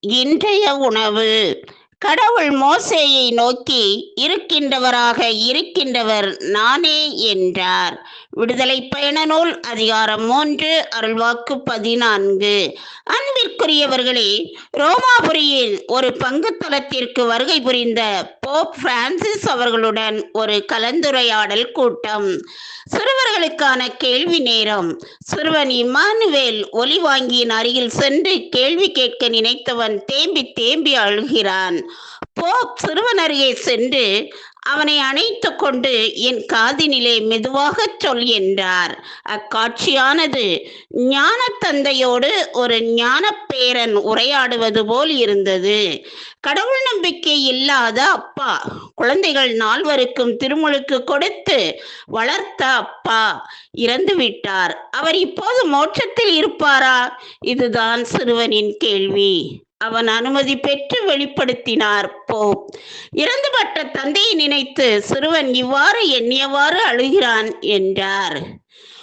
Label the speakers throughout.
Speaker 1: இன்றைய உணவு கடவுள் மோசேயை நோக்கி இருக்கின்றவராக இருக்கின்றவர் நானே என்றார். விடுதலை பயண நூல் அதிகாரம் மூன்று அருள்வாக்கு பதினான்கு. அன்பிற்குரியவர்களே ரோமாபுரியில் ஒரு பங்கு தளத்திற்கு வருகை புரிந்த போப் பிரான்சிஸ் அவர்களுடன் ஒரு கலந்துரையாடல் கூட்டம். சிறுவர்களுக்கான கேள்வி நேரம். சிறுவன் இம்மானுவேல் ஒலி வாங்கியின் அருகில் சென்று கேள்வி கேட்க நினைத்தவன் தேம்பி தேம்பி அழுகிறான். போப் சிறுவனருகே சென்று அவனை அணைத்து கொண்டு என் காதினிலே மெதுவாகச் சொல் என்றார். அக்காட்சியானது ஞான தந்தையோடு ஒரு ஞான பேரன் உரையாடுவது போல் இருந்தது. கடவுள் நம்பிக்கை இல்லாத அப்பா குழந்தைகள் நால்வருக்கும் திருமுழுக்கு கொடுத்து வளர்த்த அப்பா இறந்து விட்டார். அவர் இப்போது மோட்சத்தில் இருப்பாரா? இதுதான் சிறுவனின் கேள்வி. அவன் அனுமதி பெற்று வெளிப்படுத்தினார். போ. இறந்துபட்ட தந்தையை நினைத்து சிறுவன் இவ்வாறு எண்ணியவாறு அழுகிறான் என்றார்.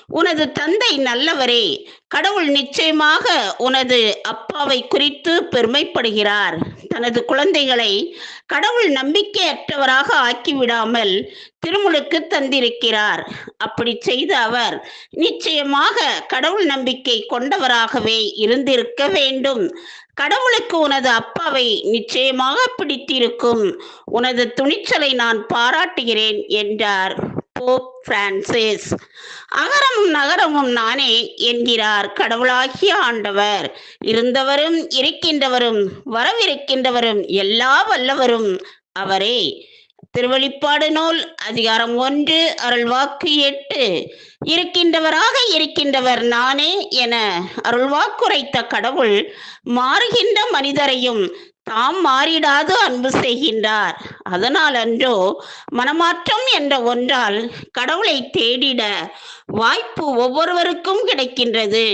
Speaker 1: உனது தந்தை நல்லவரே. கடவுள் நிச்சயமாக உனது அப்பாவை குறித்து பெருமைப்படுகிறார். தனது குழந்தைகளை கடவுள் நம்பிக்கையற்றவராக ஆக்கிவிடாமல் திருமுழுக்கு தந்திருக்கிறார். அப்படி செய்த அவர் நிச்சயமாக கடவுள் நம்பிக்கை கொண்டவராகவே இருந்திருக்க வேண்டும். கடவுளுக்கு உனது அப்பாவை நிச்சயமாக பிடித்திருக்கும். உனது துணிச்சலை நான் பாராட்டுகிறேன் என்றார். Pope Francis. அகரமும் நகரமும் நானே என்கிறார் கடவுளாகிய ஆண்டவர். இருந்தவரும் இருக்கின்றவரும் வரவிருக்கின்றவரும் எல்லா வல்லவரும் அவரே. திருவழிப்பாடு நூல் அதிகாரம் ஒன்று அருள்வாக்கு எட்டு. இருக்கின்றவராக இருக்கின்றவர் நானே என அருள்வாக்குரைத்த கடவுள் மாறுகின்ற மனிதரையும் தாம் மாறிடாது அன்பு செய்கின்றார். அதனால் அன்றோ மனமாற்றம் என்ற ஒன்றால் கடவுளை தேடிட வாய்ப்பு ஒவ்வொருவருக்கும் கிடைக்கின்றது.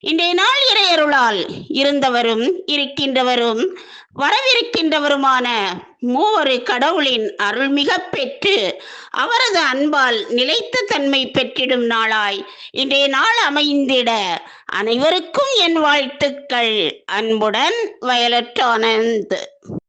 Speaker 1: இன்றைய நாள் இறையருளால் இருந்தவரும் இருக்கின்றவரும் வரவிருக்கின்றவருமான மூவரு கடவுளின் அருள்மிக பெற்று அவரது அன்பால் நிலைத்த தன்மை பெற்றிடும் நாளாய். இன்றைய நாள் அமைந்திட அனைவருக்கும் என் வாழ்த்துக்கள். அன்புடன் வயலட் ஆனந்த்.